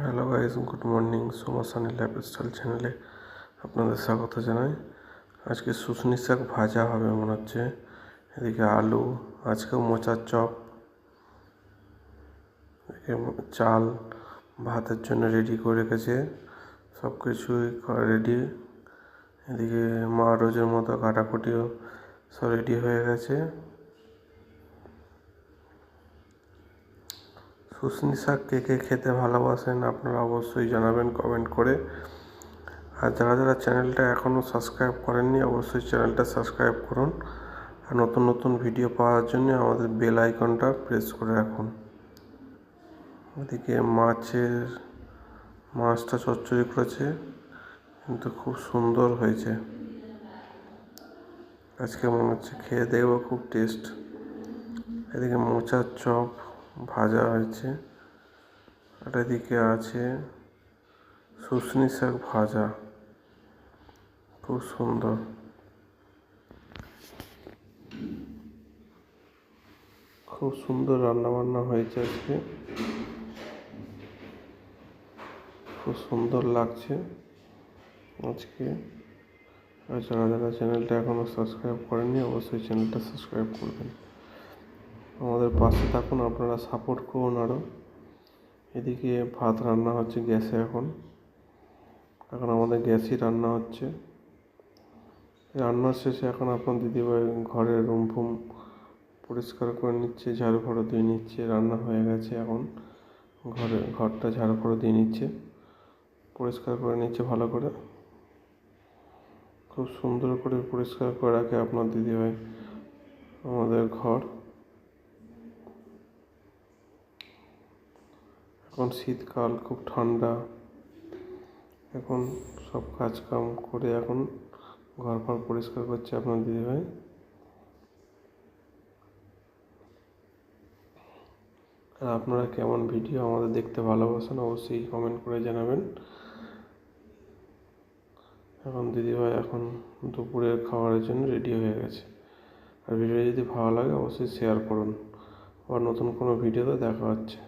Hello guys, good morning. Soma Sunny lifestyle চ্যানেলে আপনাদের স্বাগত জানাই। আজকে শুশনি শাক ভাজা হবে মনে হচ্ছে। এদিকে আলু আজকে মোচার চপ চাল, ভাতের জন্য রেডি করে রেখেছে। সব কিছুই রেডি এদিকে মা রোজের মতো কাটাকুটিও সব রেডি হয়ে গেছে। শুশনি শাক কে কে খেতে ভালোবাসেন আপনারা অবশ্যই জানাবেন কমেন্ট করে। আর যারা যারা চ্যানেলটা এখনও সাবস্ক্রাইব করেননি, অবশ্যই চ্যানেলটা সাবস্ক্রাইব করুন। আর নতুন নতুন ভিডিও পাওয়ার জন্য আমাদের বেল আইকনটা প্রেস করে রাখুন। ওদিকে মাছের, মাছটা চচ্চড়ি করেছে, কিন্তু খুব সুন্দর হয়েছে। আজকে মনে হচ্ছে খেয়ে দেখব, খুব টেস্ট এদিকে মোচার চপ। ভাজা হয়েছে। আর এদিকে আছে শুশনি শাক ভাজা। খুব সুন্দর। খুব সুন্দর রান্না বান্না হয়েছে আজকে। খুব সুন্দর লাগছে আজকে। আর যারা যারা চ্যানেলটা এখনও সাবস্ক্রাইব করেনি অবশ্যই চ্যানেলটা সাবস্ক্রাইব করবেন। আমাদের পাশে থাকুন, আপনারা সাপোর্ট করুন আরও এদিকে ভাত রান্না হচ্ছে গ্যাসে এখন। এখন আমাদের গ্যাসই রান্না হচ্ছে। রান্নার শেষে এখন আপনার দিদিভাই ঘরের রুম ফুম পরিষ্কার করে নিচ্ছে, ঝাড়ু ফাড়ু দিয়ে নিচ্ছে, রান্না হয়ে গেছে এখন। ঘরে, ঘরটা ঝাড়ু ফাড়ু দিয়ে নিচ্ছে, পরিষ্কার করে নিচ্ছে ভালো করে। খুব সুন্দর করে পরিষ্কার করে রাখে আপনার দিদিভাই আমাদের ঘর। এখন শীতকাল, খুব ঠান্ডা। এখন সব কাজ কাম করে এখন ঘর ফর পরিষ্কার করছে আপনার দিদিভাই। আর আপনারা কেমন ভিডিও আমাদের দেখতে ভালোবাসেন অবশ্যই কমেন্ট করে জানাবেন। এখন দিদিভাই এখন দুপুরের খাবারের জন্য রেডি হয়ে গেছে। আর ভিডিও যদি ভালো লাগে অবশ্যই শেয়ার করুন। আবার নতুন কোনো ভিডিওতে দেখা হচ্ছে।